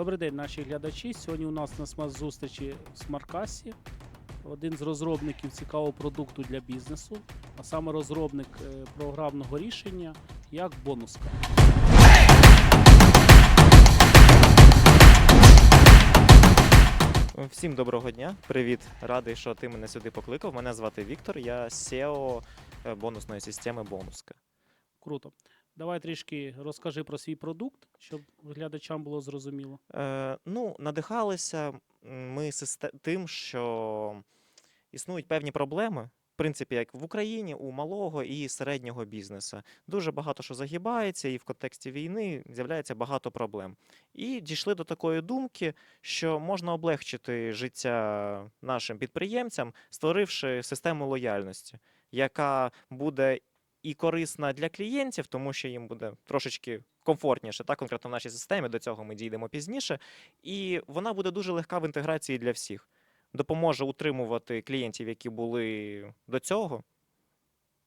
Добрий день, наші глядачі. Сьогодні у нас на смарт-зустрічі в Смаркасі один з розробників цікавого продукту для бізнесу, а саме розробник е, програмного рішення як бонуска. Всім доброго дня. Привіт, радий, що ти мене сюди покликав. Мене звати Віктор, я SEO е, бонусної системи Бонуска. Круто. Давай трішки розкажи про свій продукт, щоб глядачам було зрозуміло. Е, ну, надихалися ми тим, що існують певні проблеми. В принципі, як в Україні, у малого і середнього бізнесу. Дуже багато що загибається, і в контексті війни з'являється багато проблем. І дійшли до такої думки, що можна облегчити життя нашим підприємцям, створивши систему лояльності, яка буде і корисна для клієнтів, тому що їм буде трошечки комфортніше, так конкретно в нашій системі. До цього ми дійдемо пізніше. І вона буде дуже легка в інтеграції для всіх. Допоможе утримувати клієнтів, які були до цього,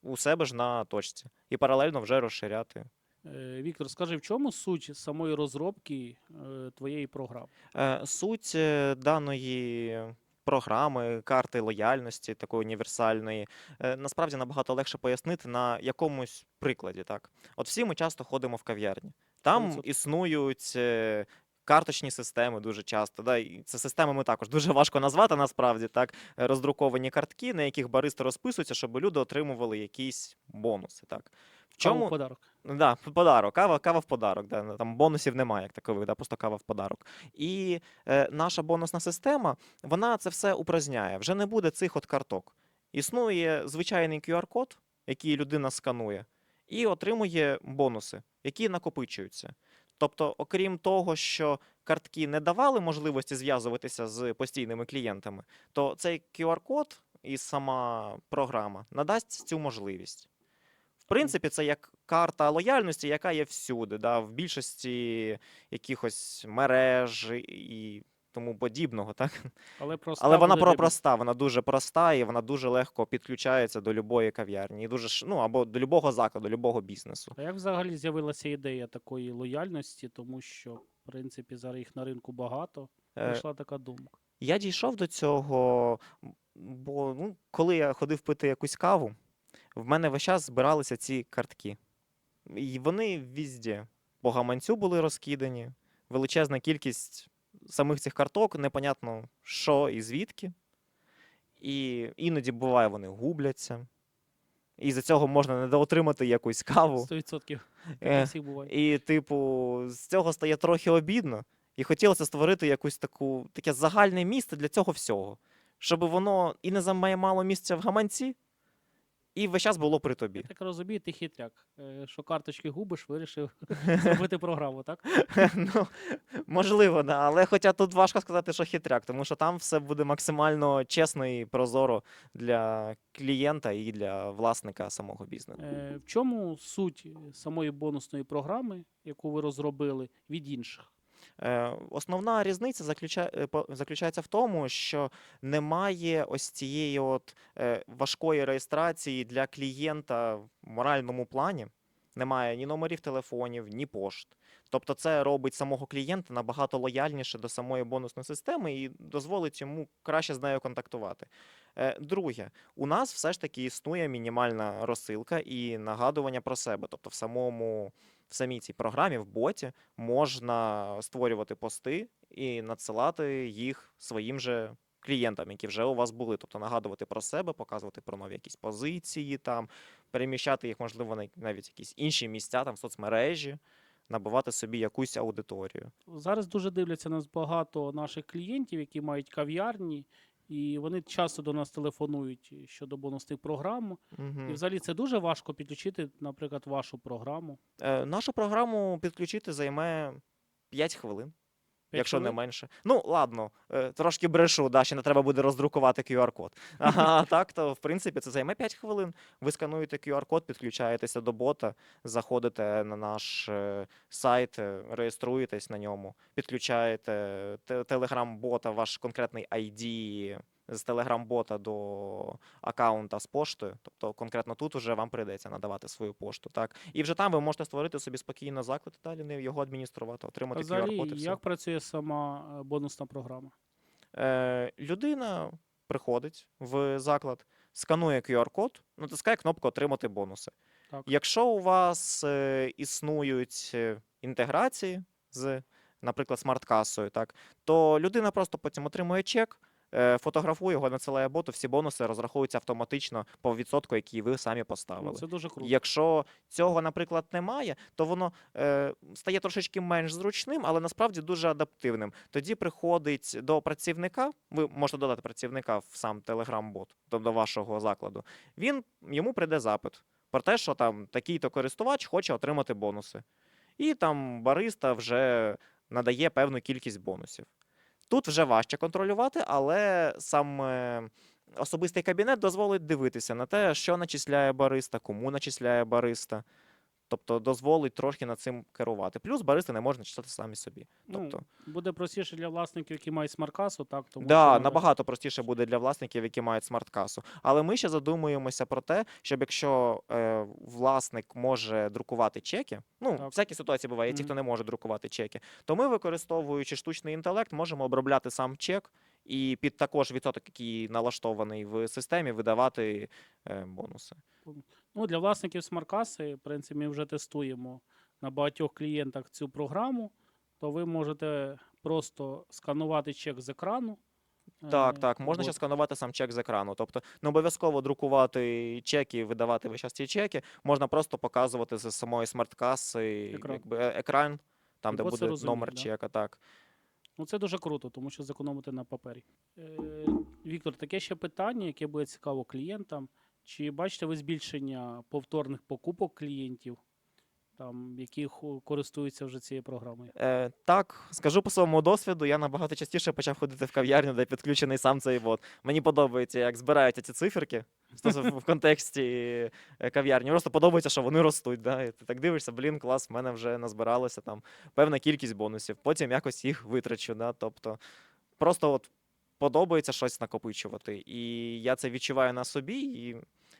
у себе ж на точці, і паралельно вже розширяти. Е, Віктор, скажи, в чому суть самої розробки е, твоєї програми? Е, Суть даної програми, карти лояльності, такої універсальної, е, насправді набагато легше пояснити на якомусь прикладі. Так, от всі ми часто ходимо в кав'ярні. Там 100%. існують. е, Карточні системи дуже часто. Да? І це системами також дуже важко назвати насправді так. е, Роздруковані картки, на яких баристи розписуються, щоб люди отримували якісь бонуси. Так. В чому, подарок? Да, в подарок. Кава, кава в подарок. Да. Там бонусів немає як такових, да, просто кава в подарок. І е, наша бонусна система, вона це все упраздняє. Вже не буде цих от карток. Існує звичайний QR-код, який людина сканує, і отримує бонуси, які накопичуються. Тобто, окрім того, що картки не давали можливості зв'язуватися з постійними клієнтами, то цей QR-код і сама програма надасть цю можливість. Принципі, це як карта лояльності, яка є всюди, да, в більшості якихось мереж і тому подібного. Так? Але просто Але вона буде проста, вона дуже проста і вона дуже легко підключається до любої кав'ярні, і дуже ну, або до любого закладу, до любого бізнесу. А як взагалі з'явилася ідея такої лояльності, тому що, в принципі, зараз їх на ринку багато. Е, Прийшла така думка. Я дійшов до цього, бо ну, коли я ходив пити якусь каву, в мене весь час збиралися ці картки. І вони візде по гаманцю були розкидані, величезна кількість самих цих карток, непонятно що і звідки. І іноді буває, вони губляться. І за цього можна недоотримати якусь каву. 100% Е, всіх буває. і, типу, з цього стає трохи обідно. І хотілося створити якусь таку, таке загальне місце для цього всього. Щоб воно і не займало місця в гаманці, і весь час було при тобі. Я так розумію, ти хитряк. Е, Що карточки губиш, вирішив зробити програму, так? ну, можливо, да. але хоча тут важко сказати, що хитряк, тому що там все буде максимально чесно і прозоро для клієнта і для власника самого бізнесу. Е, В чому суть самої бонусної програми, яку ви розробили, від інших? Е, Основна різниця е, заключається в тому, що немає ось цієї от е, важкої реєстрації для клієнта в моральному плані. Немає ні номерів телефонів, ні пошт. Тобто це робить самого клієнта набагато лояльніше до самої бонусної системи і дозволить йому краще з нею контактувати. Друге, у нас все ж таки існує мінімальна розсилка і нагадування про себе. Тобто в самому в самій цій програмі, в боті, можна створювати пости і надсилати їх своїм же клієнтам, які вже у вас були. Тобто нагадувати про себе, показувати про нові якісь позиції, там, переміщати їх, можливо, на навіть якісь інші місця, там, в соцмережі, набивати собі якусь аудиторію. Зараз дуже дивляться нас багато наших клієнтів, які мають кав'ярні, і вони часто до нас телефонують щодо бонусних програм. Угу. І взагалі це дуже важко підключити, наприклад, вашу програму. Е, нашу програму підключити займе 5 хвилин. Якщо не менше. Ну, ладно, е, трошки брешу, да, ще не треба буде роздрукувати QR-код. Ага, так, то в принципі це займе 5 хвилин. Ви скануєте QR-код, підключаєтеся до бота, заходите на наш е, сайт, е, реєструєтесь на ньому, підключаєте те- телеграм-бота, ваш конкретний ID з телеграм-бота до аккаунта з поштою. Тобто конкретно тут уже вам прийдеться надавати свою пошту. Так? І вже там ви можете створити собі спокійно заклад і далі не його адмініструвати, отримати QR-код і все. як працює сама е, бонусна програма? Е, людина приходить в заклад, сканує QR-код, натискає кнопку Отримати бонуси. Так. Якщо у вас е, існують е, інтеграції з, наприклад, смарт-касою, так, то людина просто потім отримує чек, фотографує його, надсилає боту, всі бонуси розраховуються автоматично по відсотку, який ви самі Ну, поставили. Це дуже круто. Якщо цього, наприклад, немає, то воно е, стає трошечки менш зручним, але насправді дуже адаптивним. Тоді приходить до працівника. Ви можете додати працівника в сам Telegram-бот до, до вашого закладу. Він йому прийде запит про те, що там такий-то користувач хоче отримати бонуси. І там бариста вже надає певну кількість бонусів. Тут вже важче контролювати, але сам особистий кабінет дозволить дивитися на те, що начисляє бариста, кому начисляє бариста. Тобто дозволить трохи над цим керувати. Плюс баристи не можна начисляти самі собі. Тобто, Ну, буде простіше для власників, які мають смаркасу, так? Тому да, що, набагато простіше буде для власників, які мають смарт-касу. Але ми ще задумуємося про те, щоб якщо е, власник може друкувати чеки, ну, Так. всякі ситуації бувають, є ті, хто не може друкувати чеки, то ми, використовуючи штучний інтелект, можемо обробляти сам чек і під також відсоток, який налаштований в системі, видавати е, бонуси. Ну, для власників смаркаси, в принципі, ми вже тестуємо на багатьох клієнтах цю програму, то ви можете просто сканувати чек з екрану. Так, е, так, можна ще сканувати сам чек з екрану. Тобто не обов'язково друкувати чеки, видавати весь час ці чеки. Можна просто показувати з самої смарт-каси Екран. якби, е- екран, там, І де буде розуміє, номер да. чека. Так. Ну, це дуже круто, тому що зекономити на папері. Е, Віктор, таке ще питання, яке буде цікаво клієнтам. Чи бачите ви збільшення повторних покупок клієнтів, там, які користуються вже цією програмою? Е, так, скажу по своєму досвіду, я набагато частіше почав ходити в кав'ярню, де підключений сам цей бот. Мені подобається, як збираються ці циферки в контексті е, кав'ярні. Просто подобається, що вони ростуть. Да? І ти так дивишся, блін, клас, в мене вже назбиралося там певна кількість бонусів. Потім якось їх витрачу. Да? Тобто просто от подобається щось накопичувати. І я це відчуваю на собі. І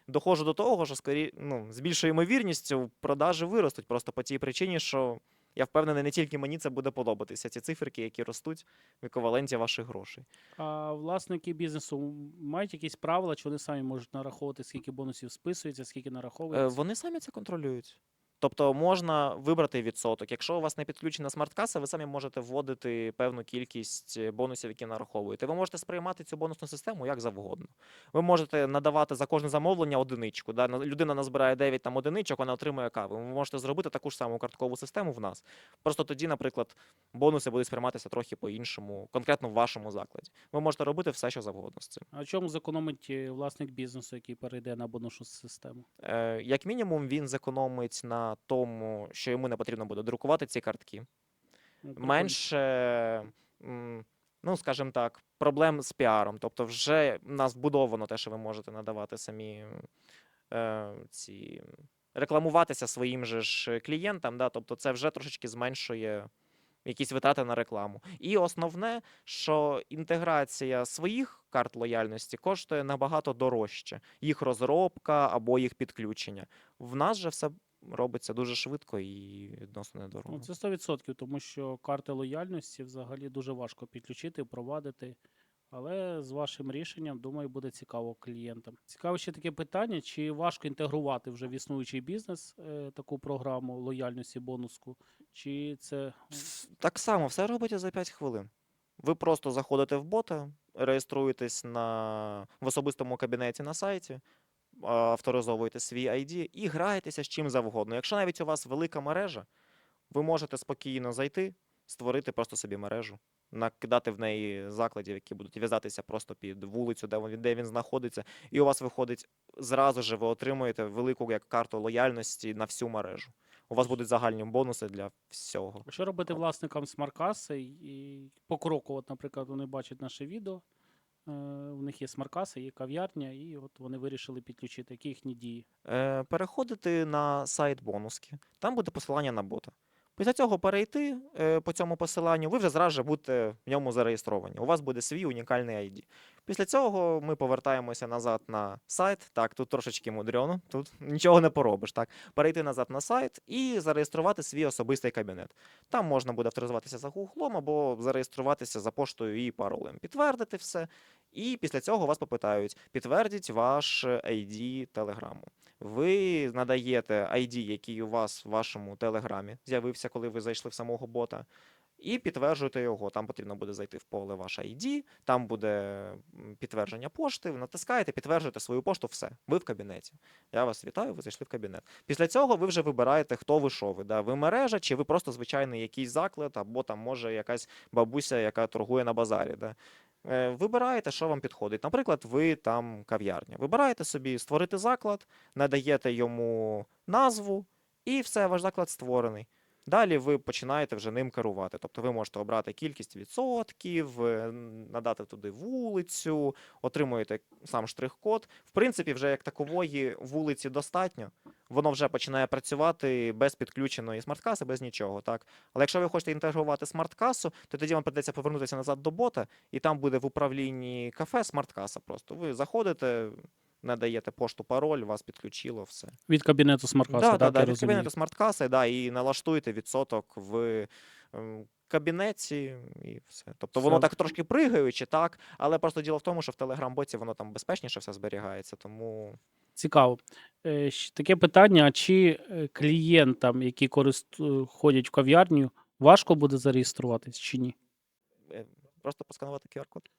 доходжу до того, що скорі, ну, з більшою ймовірністю продажі виростуть просто по тій причині, що я впевнений, не тільки мені це буде подобатися. Ці циферки, які ростуть в еквіваленті ваших грошей. А власники бізнесу мають якісь правила, чи вони самі можуть нараховувати, скільки бонусів списується, скільки Е, нараховується? Вони самі це контролюють. Тобто можна вибрати відсоток. Якщо у вас не підключена смарт-каса, ви самі можете вводити певну кількість е, бонусів, які нараховуєте. Ви можете сприймати цю бонусну систему як завгодно. Ви можете надавати за кожне замовлення одиничку. Да? на- Людина назбирає 9 там одиничок, вона отримує каву. Ви можете зробити таку ж саму карткову систему в нас. Просто тоді, наприклад, бонуси будуть сприйматися трохи по-іншому, конкретно в вашому закладі. Ви можете робити все, що завгодно з цим. А чому зекономить е, власник бізнесу, який перейде на бонусну систему? Е, Як мінімум, він зекономить на тому, що йому не потрібно буде друкувати ці картки. Ну. Менше, ну скажімо так, проблем з піаром. Тобто, вже в нас вбудовано те, що ви можете надавати самі е, ці рекламуватися своїм же ж клієнтам. Да? Тобто, це вже трошечки зменшує. Якісь витрати на рекламу. І основне, що інтеграція своїх карт лояльності коштує набагато дорожче. Їх розробка або їх підключення. В нас же все робиться дуже швидко і відносно недорого. Ну, це 100%, тому що карти лояльності взагалі дуже важко підключити, впровадити. Але з вашим рішенням, думаю, буде цікаво клієнтам. Цікаве ще таке питання: чи важко інтегрувати вже в існуючий бізнес е, таку програму лояльності бонуску, чи це Так само, все робиться за 5 хвилин. Ви просто заходите в бота, реєструєтесь на, в особистому кабінеті на сайті, авторизовуєте свій ID і граєтеся з чим завгодно. Якщо навіть у вас велика мережа, ви можете спокійно зайти, створити просто собі мережу, накидати в неї закладів, які будуть в'язатися просто під вулицю, де він, де він знаходиться, і у вас виходить зразу же ви отримуєте велику як карту лояльності на всю мережу. У вас будуть загальні бонуси для всього. що робити власникам смаркаси і по кроку, от, наприклад, вони бачать наше відео. Е, У них є смаркаси, є кав'ярня, і от вони вирішили підключити, які їхні дії. Е, переходити на сайт бонуски. Там буде посилання на бота. Після цього перейти е, по цьому посиланню, ви вже зразу будете в ньому зареєстровані. У вас буде свій унікальний ID. Після цього ми повертаємося назад на сайт. Так, тут трошечки мудрено, тут нічого не поробиш. Так, перейти назад на сайт і зареєструвати свій особистий кабінет. Там можна буде авторизуватися за гуглом або зареєструватися за поштою і паролем, підтвердити все. І після цього вас попитають: підтвердіть ваш ID телеграму. Ви надаєте ID, який у вас в вашому телеграмі з'явився, коли ви зайшли в самого бота. І підтверджуєте його. Там потрібно буде зайти в поле ваш ID, там буде підтвердження пошти. Ви натискаєте, підтверджуєте свою пошту, все. Ви в кабінеті. Я вас вітаю, ви зайшли в кабінет. Після цього ви вже вибираєте, хто ви що ви. Да? Ви мережа, чи ви просто звичайний якийсь заклад, або там може якась бабуся, яка торгує на базарі. Да? Е, Вибираєте, що вам підходить. Наприклад, ви там кав'ярня. Вибираєте собі створити заклад, надаєте йому назву, і все, ваш заклад створений. Далі ви починаєте вже ним керувати. Тобто ви можете обрати кількість відсотків, е, надати туди вулицю, отримуєте сам штрих-код. В принципі, вже як такової вулиці достатньо. Воно вже починає працювати без підключеної смарт-каси, без нічого. Так? Але якщо ви хочете інтегрувати смарт-касу, то тоді вам придеться повернутися назад до бота, і там буде в управлінні кафе смарт-каса. Просто ви заходите, надаєте пошту, пароль, вас підключило, все. Від кабінету смарт-каси, Да, так, да, да, від кабінету смарт-каси, да, і налаштуйте відсоток в ем, кабінеті, і все. Тобто воно так трошки пригаючи, так, але просто діло в тому, що в Телеграм-боті воно там безпечніше все зберігається, тому Цікаво. Е, Таке питання: чи е, клієнтам, які користу... ходять в кав'ярню, важко буде зареєструватись чи ні? е, просто посканувати QR-код.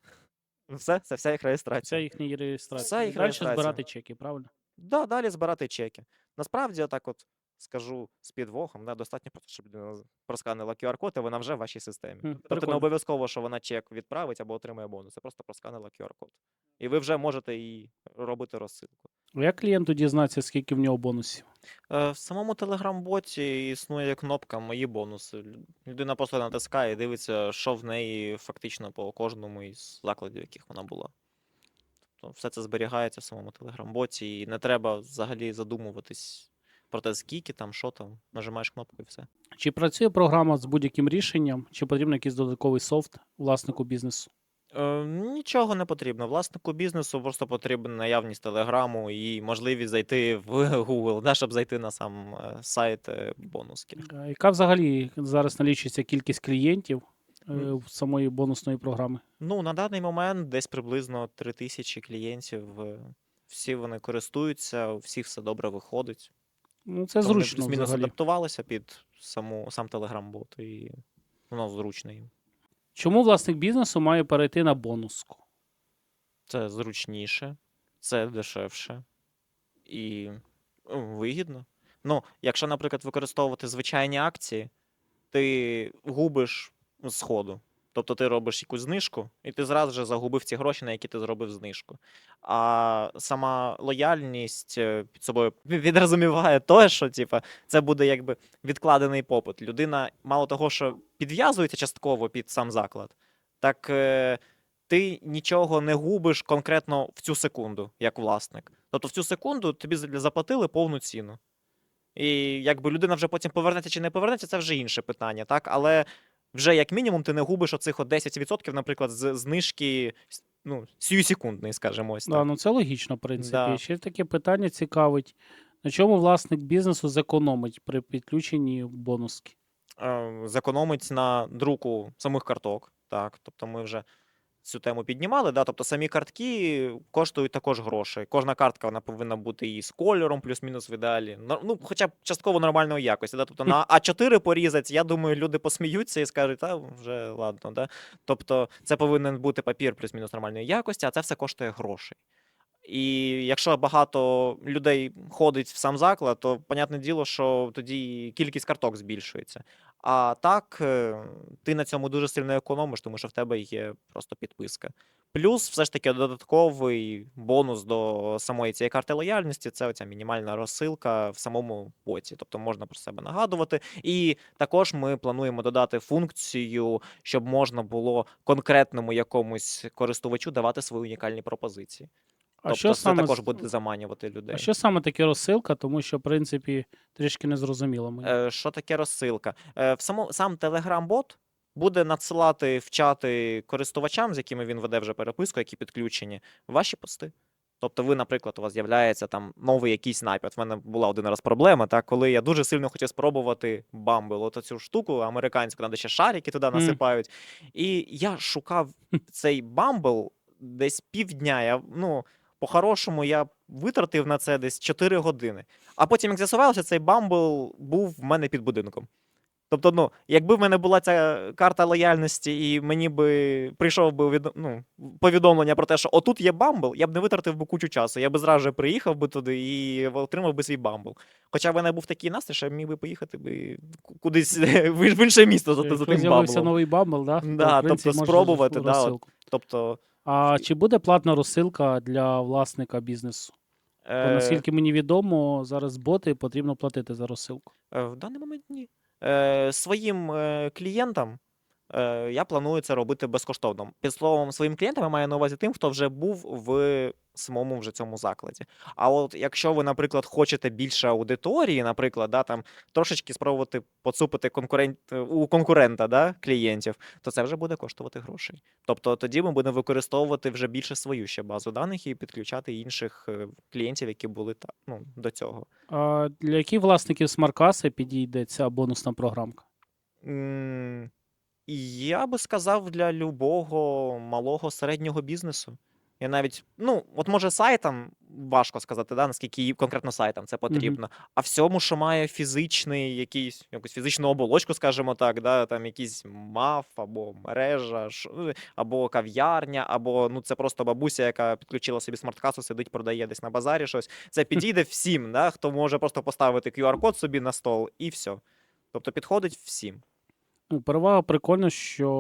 Все, це вся їх Це Вся їхня реєстрація. Все, їх Далі реєстрація. збирати чеки, правильно? Да, далі збирати чеки. Насправді, я так от скажу з підвохом, да, достатньо просто, щоб людина просканила QR-код, і вона вже в вашій системі. Хм, Тобто не прикольно. обов'язково, що вона чек відправить або отримає бонус. Це просто просканила QR-код. І ви вже можете її робити розсилку. Як клієнту дізнається, скільки в нього бонусів? Е, В самому телеграм-боті існує кнопка Мої бонуси. Лю- Людина просто натискає і дивиться, що в неї фактично по кожному із закладів, яких вона була. Тобто все це зберігається в самому телеграм-боті, і не треба взагалі задумуватись про те, скільки там, що там. Нажимаєш кнопку і все. Чи працює програма з будь-яким рішенням, чи потрібен якийсь додатковий софт власнику бізнесу? Е, нічого не потрібно. Власнику бізнесу просто потрібна наявність телеграму і можливість зайти в Google, да, щоб зайти на сам е, сайт е, бонуски. Яка взагалі зараз налічується кількість клієнтів е, в самої бонусної програми? Ну, на даний момент десь приблизно 3 тисячі клієнтів. е, Всі вони користуються, у всіх все добре виходить. Ну, це вони зручно плюс-мінус взагалі. адаптувалися під саму, сам телеграм-бот, і воно зручно їм. Чому власник бізнесу має перейти на бонуску? Це зручніше, це дешевше і ну, вигідно. Ну, якщо, наприклад, використовувати звичайні акції, ти губиш з ходу. Тобто ти робиш якусь знижку, і ти зразу же загубив ці гроші, на які ти зробив знижку. А сама лояльність е, під собою відрозуміває те, що типа, це буде якби відкладений попит. Людина, мало того, що підв'язується частково під сам заклад, так е, ти нічого не губиш конкретно в цю секунду, як власник. Тобто в цю секунду тобі заплатили повну ціну. І якби людина вже потім повернеться чи не повернеться, це вже інше питання, так? Але вже як мінімум ти не губиш оцих от 10%, наприклад, з знижки ну, сію-секундний, скажімо ось Да, так. ну це логічно, в принципі. Да. Ще таке питання цікавить. На чому власник бізнесу зекономить при підключенні бонуски? Е, Зекономить на друку самих карток. Так, тобто ми вже цю тему піднімали. Да? Тобто самі картки коштують також грошей. Кожна картка вона повинна бути і з кольором, плюс-мінус в ідеалі. Ну, хоча б частково нормальної якості. Да? Тобто на А4 порізать, я думаю, люди посміються і скажуть, та вже ладно. Да? Тобто це повинен бути папір плюс-мінус нормальної якості, а це все коштує грошей. І якщо багато людей ходить в сам заклад, то понятне діло, що тоді кількість карток збільшується. А так, е, ти на цьому дуже сильно економиш, тому що в тебе є просто підписка. Плюс, все ж таки, додатковий бонус до самої цієї карти лояльності це оця мінімальна розсилка в самому боті. Тобто можна про себе нагадувати. І також ми плануємо додати функцію, щоб можна було конкретному якомусь користувачу давати свої унікальні пропозиції. А тобто що це саме також з- буде заманювати людей. А що саме таке розсилка? Тому що, в принципі, трішки не зрозуміло мені. Е, Що таке розсилка? Е, В само, сам Telegram-бот буде надсилати в чати користувачам, з якими він веде вже переписку, які підключені, ваші пости. Тобто, ви, наприклад, у вас з'являється там новий якийсь напад. В мене була один раз проблема, так, коли я дуже сильно хотів спробувати Bumble, от цю штуку американську, там де ще шарики туди Мгм. насипають. І я шукав цей Bumble десь півдня. Я, ну, по-хорошому, я витратив на це десь 4 години. А потім, як з'ясувалося, цей Bumble був в мене під будинком. Тобто, ну, якби в мене була ця карта лояльності, і мені би прийшов би від, ну, повідомлення про те, що отут є Bumble, я б не витратив би кучу часу. Я би зразу же приїхав би туди і отримав би свій Bumble. Хоча в мене був такий настрій, що я міг би поїхати би кудись в інше місто за, за тим з'явився новий бамбл, да? Да, тобто спробувати, да, от. Тобто, А чи буде платна розсилка для власника бізнесу? Бо е, наскільки мені відомо, зараз боти потрібно платити за розсилку. Е, В даний момент ні. Е, Своїм е, клієнтам е, я планую це робити безкоштовно. Під словом, своїм клієнтам я маю на увазі тим, хто вже був в самому вже цьому закладі. А от якщо ви, наприклад, хочете більше аудиторії, наприклад, да, там трошечки спробувати поцупити конкурент е, у конкурента да, клієнтів, то це вже буде коштувати грошей. Тобто тоді ми будемо використовувати вже більше свою ще базу даних і підключати інших е, клієнтів, які були та, ну, до цього. А для яких власників смаркаси підійде ця бонусна програмка? М, і Я би сказав для любого малого середнього бізнесу. Я навіть, ну, от може сайтам важко сказати, да, наскільки конкретно сайтам це потрібно. А всьому, що має фізичний якийсь, якусь фізичну оболочку, скажімо так, да, там якийсь маф або мережа, е, або кав'ярня, або ну це просто бабуся, яка підключила собі смарткасу, сидить, продає десь на базарі щось. Це підійде всім, да, хто може просто поставити QR-код собі на стол і все. Тобто підходить всім. Ну, перевага прикольно, що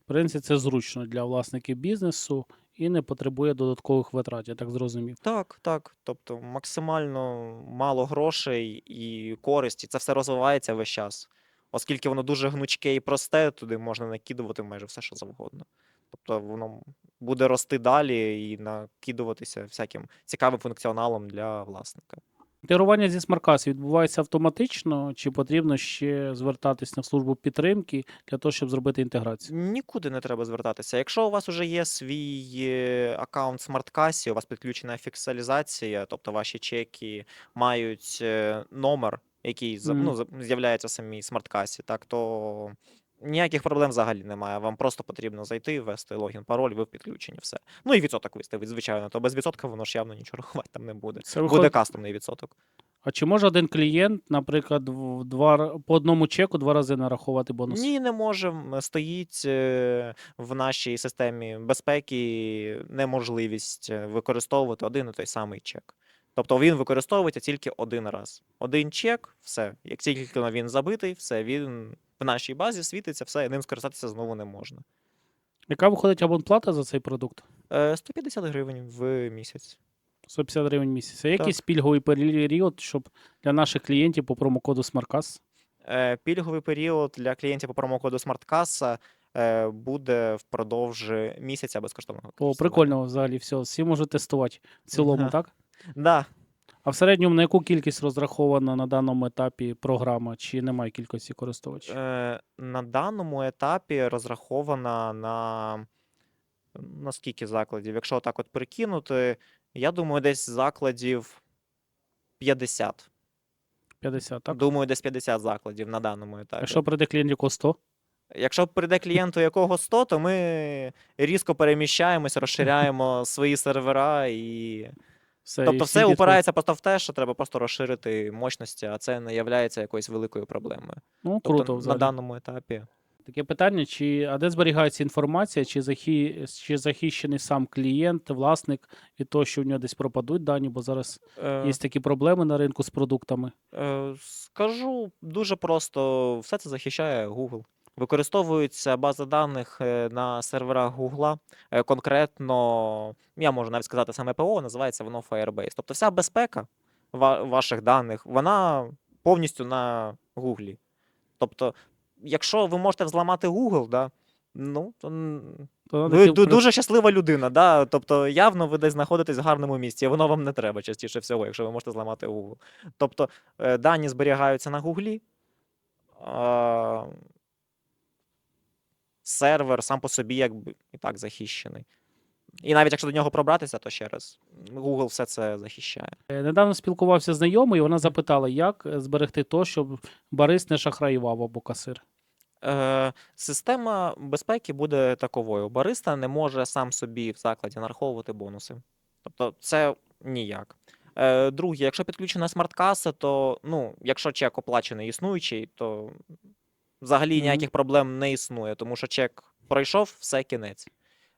в принципі це зручно для власників бізнесу і не потребує додаткових витрат, я так зрозумів. Так, так. Тобто максимально мало грошей і користі. Це все розвивається весь час. Оскільки воно дуже гнучке і просте, туди можна накидувати майже все, що завгодно. Тобто воно буде рости далі і накидуватися всяким цікавим функціоналом для власника. Інтегрування зі смаркас відбувається автоматично, чи потрібно ще звертатись на службу підтримки для того, щоб зробити інтеграцію? Нікуди не треба звертатися. Якщо у вас вже є свій е, аккаунт смарткасі, у вас підключена фіксалізація, тобто ваші чеки мають е, номер, який Мгм. ну, з'являється в самій смарткасі, так то ніяких проблем взагалі немає. Вам просто потрібно зайти, ввести логін, пароль, ви в підключенні, все. Ну і відсоток виставити, звичайно, то без відсотка воно ж явно нічого рахувати там не буде. Це Буде виходить... кастомний відсоток. А чи може один клієнт, наприклад, в два по одному чеку два рази нарахувати бонус? Ні, не можемо. Стоїть е, в нашій системі безпеки неможливість е, використовувати один і той самий чек. Тобто він використовується тільки один раз. Один чек, все. Як тільки він забитий, все, він в нашій базі світиться, все, і ним скористатися знову не можна. Яка виходить абонплата за цей продукт? Е, 150 гривень в місяць. 150 гривень в місяць. А Так. якийсь пільговий період, щоб для наших клієнтів по промокоду SmartCast? Е, Пільговий період для клієнтів по промокоду SmartCassa е, буде впродовж місяця безкоштовного. О, користування. прикольно взагалі все. Всі можуть тестувати в цілому, Ага. так? Да, А в середньому на яку кількість розрахована на даному етапі програма, чи немає кількості користувачів? Е, на даному етапі розрахована на, на скільки закладів? Якщо так от прикинути, я думаю, десь закладів 50. 50, так? Думаю, десь 50 закладів на даному етапі. Якщо прийде клієнт, якого 100? Якщо прийде клієнту якого 100, то ми різко переміщаємось, розширяємо свої сервера і. Все, Тобто все упирається просто в те, що треба просто розширити мощності, а це не є якоюсь великою проблемою. Ну, Тобто круто на даному етапі. Таке питання: чи а де зберігається інформація, чи, захи, чи захищений сам клієнт, власник від того, що в нього десь пропадуть дані, бо зараз Е, є такі проблеми на ринку з продуктами. Е, Скажу дуже просто, все це захищає Google. Використовується база даних е, на серверах Google. Е, Конкретно, я можу навіть сказати саме ПО, називається воно Firebase. Тобто вся безпека ваших даних, вона повністю на Google. Тобто, якщо ви можете взламати Google, да, ну, то То Ви дуже щаслива людина, да? тобто явно ви десь знаходитесь в гарному місці, і воно вам не треба частіше всього, якщо ви можете зламати Google. Тобто е, дані зберігаються на Гуглі. Сервер сам по собі якби і так захищений. І навіть якщо до нього пробратися, то ще раз, Google все це захищає. Е, Недавно спілкувався з знайомою, і вона запитала, як е, зберегти то, щоб барист не шахраював або касир. Е, система безпеки буде таковою. Бариста не може сам собі в закладі нараховувати бонуси. Тобто це ніяк. Е, друге, якщо підключена смарт-каса, то ну, якщо чек оплачений існуючий, то взагалі ніяких проблем не існує, тому що чек пройшов, все кінець.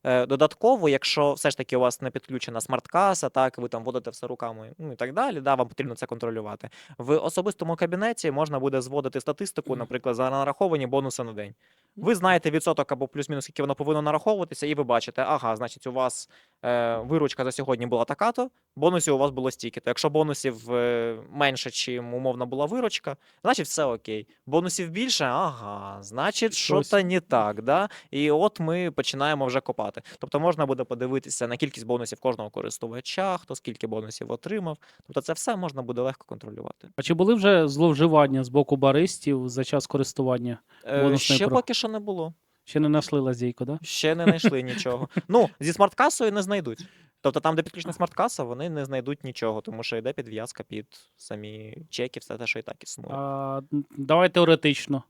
Е, Додатково, якщо все ж таки у вас не підключена смарт-каса, так, ви там вводите все руками ну, і так далі, да, вам потрібно це контролювати. В особистому кабінеті можна буде зводити статистику, наприклад, за нараховані бонуси на день. Ви знаєте відсоток або плюс-мінус, скільки воно повинно нараховуватися, і ви бачите, ага, значить, у вас е, виручка за сьогодні була така-то, бонусів у вас було стільки-то. Якщо бонусів е, менше, чим умовно була виручка, значить все окей. Бонусів більше, ага, значить, що-то не так. Да? І от ми починаємо вже копати. Тобто можна буде подивитися на кількість бонусів кожного користувача, хто скільки бонусів отримав. Тобто це все можна буде легко контролювати. А чи були вже зловживання з боку баристів за час користування? Е, ще про- поки що не було. Ще не знайшли лазейку, да? Ще не знайшли нічого. Ну, зі смарт-касою не знайдуть. Тобто там, де підключена смарт-каса, вони не знайдуть нічого, тому що йде підв'язка під самі чеки, все те, що і так існує. А, давай теоретично.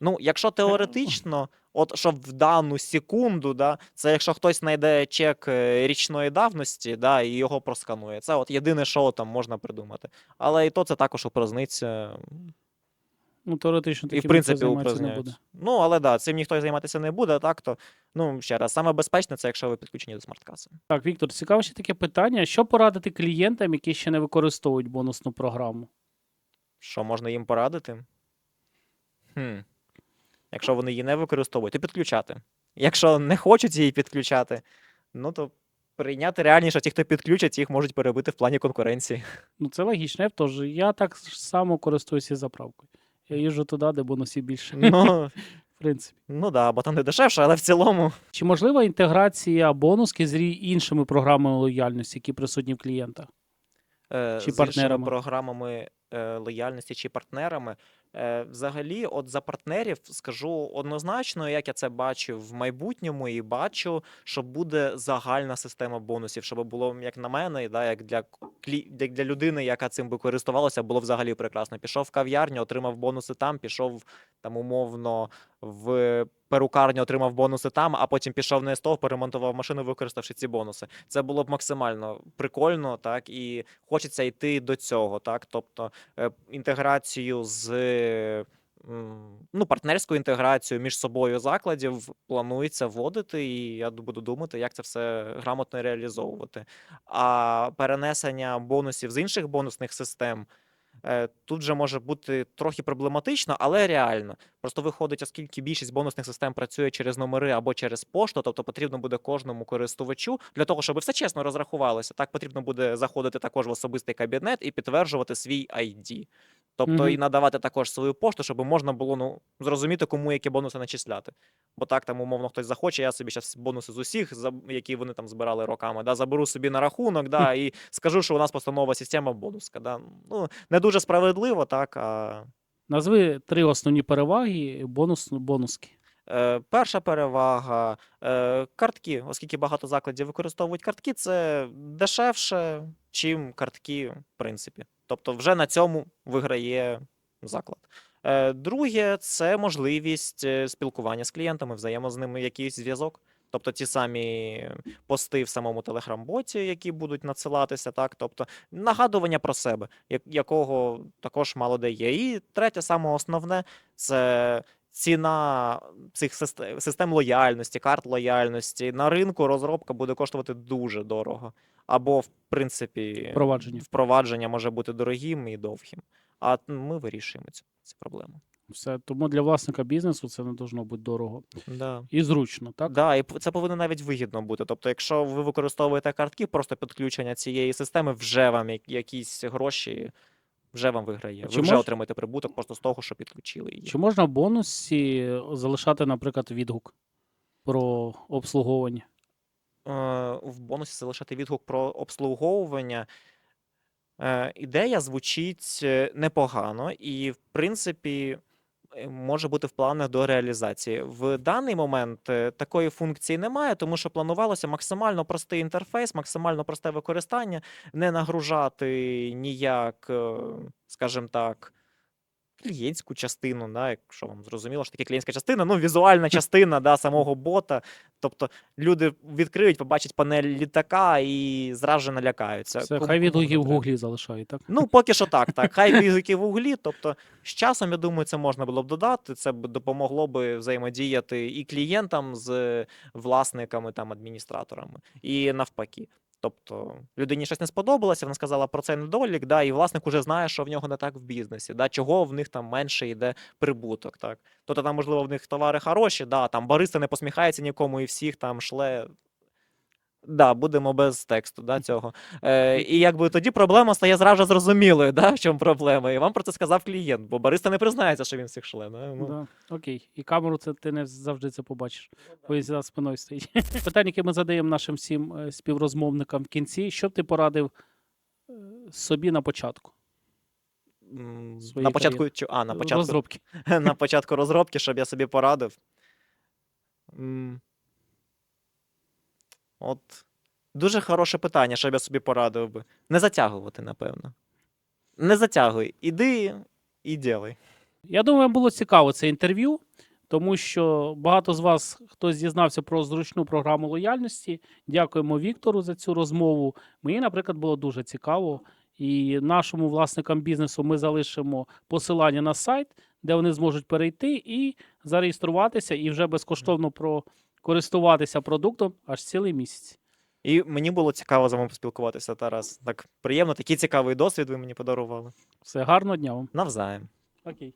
Ну, якщо теоретично, от що в дану секунду, да, це якщо хтось знайде чек е, річної давності, да, і його просканує. Це от єдине, що там можна придумати. Але і то це також упразниться, Ну, теоретично і в принципі буде. Ну, але да, цим ніхто займатися не буде, так то, ну, ще раз, саме безпечне це якщо ви підключені до смарт-каси. Так, Віктор, цікаве ще таке питання. Що порадити клієнтам, які ще не використовують бонусну програму? Що можна їм порадити? Хм. Якщо вони її не використовують, то підключати. Якщо не хочуть її підключати, ну то прийняти реальніше, ті, хто підключать, їх можуть перебити в плані конкуренції. Ну, це логічно. Я теж. Я так само користуюся заправкою. Я їжджу туди, де бонусів більше. Ну, В принципі. ну да, бо там не дешевше, але в цілому. Чи можлива інтеграція бонуски з іншими програмами лояльності, які присутні в клієнта? е, Чи з іншими партнерами? програмами е, лояльності чи партнерами. Е, взагалі, от за партнерів скажу однозначно, як я це бачу в майбутньому, і бачу, що буде загальна система бонусів, щоб було як на мене, да, як для як для людини, яка цим би користувалася, було взагалі прекрасно. Пішов в кав'ярню, отримав бонуси там, пішов там умовно в перукарню, отримав бонуси там, а потім пішов на СТО, поремонтував машину, використавши ці бонуси. Це було б максимально прикольно, так і хочеться йти до цього, так. Тобто е, інтеграцію з ну, партнерську інтеграцію між собою закладів планується вводити, і я буду думати, як це все грамотно реалізовувати. А перенесення бонусів з інших бонусних систем. Е, Тут же може бути трохи проблематично, але реально. Просто виходить, оскільки більшість бонусних систем працює через номери або через пошту, тобто потрібно буде кожному користувачу для того, щоб все чесно розрахувалося. Так потрібно буде заходити також в особистий кабінет і підтверджувати свій ID. Тобто Мгм. і надавати також свою пошту, щоб можна було ну, зрозуміти, кому які бонуси начисляти. Бо так там, умовно, хтось захоче, я собі зараз бонуси з усіх, які вони там збирали роками, да, заберу собі на рахунок, да, і скажу, що у нас постанова система бонуска. Да. Ну, не дуже справедливо, так. А... Назви три основні переваги бонус, бонуски. Е, перша перевага е, картки, оскільки багато закладів використовують картки, це дешевше, чим картки, в принципі. Тобто, вже на цьому виграє заклад. Е, друге, це можливість е, спілкування з клієнтами, взаємо з ними якийсь зв'язок. Тобто ті самі пости в самому телеграм-боті, які будуть надсилатися, так, тобто нагадування про себе, якого також мало де є. І третє, саме основне, це ціна цих систем, систем лояльності, карт лояльності на ринку розробка буде коштувати дуже дорого. Або, в принципі, Впровадження. впровадження може бути дорогим і довгим. А ми вирішуємо цю, цю проблему. Все. Тому для власника бізнесу це не должно бути дорого. Да. І зручно, так? Да, і це повинно навіть вигідно бути. Тобто, якщо ви використовуєте картки, просто підключення цієї системи вже вам якісь гроші вже вам виграє. Ви Чи вже мож- отримаєте прибуток просто з того, що підключили її. Чи можна в бонусі залишати, наприклад, відгук? про обслуговування. е, в бонусі залишати відгук про обслуговування. Е, Ідея звучить е, непогано і, в принципі, може бути в планах до реалізації. В даний момент е, такої функції немає, тому що планувалося максимально простий інтерфейс, максимально просте використання, не нагружати ніяк, е, скажімо так. Клієнтську частину, да, якщо вам зрозуміло, що таке клієнтська частина, ну, візуальна частина да, самого бота. Тобто люди відкриють, побачать панель літака і зразу налякаються. Все, Кому- хай відгуки в гуглі залишають, так? Ну, поки що так, так. Хай відгуки в углі. Тобто, з часом, я думаю, це можна було б додати. Це б допомогло б взаємодіяти і клієнтам з власниками, там, адміністраторами, і навпаки. Тобто людині щось не сподобалося, вона сказала про цей недолік, да, і власник уже знає, що в нього не так в бізнесі, да, чого в них там менше йде прибуток. Так. Тобто там, можливо, в них товари хороші, да, там бариста не посміхається нікому і всіх там шле. Да, будемо без тексту да, цього. Е, і якби тоді проблема стає зразу зрозумілою, да, в чому проблема. І вам про це сказав клієнт, бо бариста не признається, що він всіх шле. Ну, Да. Окей. І камеру це ти не завжди це побачиш, бо і за спиною стоїть. Питання, яке ми задаємо нашим всім е, співрозмовникам в кінці. Що б ти порадив е, собі на початку? на початку, чу- а, на початку, Розробки. на початку розробки, щоб я собі порадив. От дуже хороше питання, щоб я собі порадив би. Не затягувати, напевно. Не затягуй. Іди і ділай. Я думаю, було цікаво це інтерв'ю, тому що багато з вас хтось дізнався про зручну програму лояльності. Дякуємо Віктору за цю розмову. Мені, наприклад, було дуже цікаво. І нашому власникам бізнесу ми залишимо посилання на сайт, де вони зможуть перейти і зареєструватися, і вже безкоштовно прокористуватися продуктом аж цілий місяць. І мені було цікаво з вами поспілкуватися, Тарас. Так приємно, такий цікавий досвід ви мені подарували. Все гарного дня вам. Навзаєм. Окей.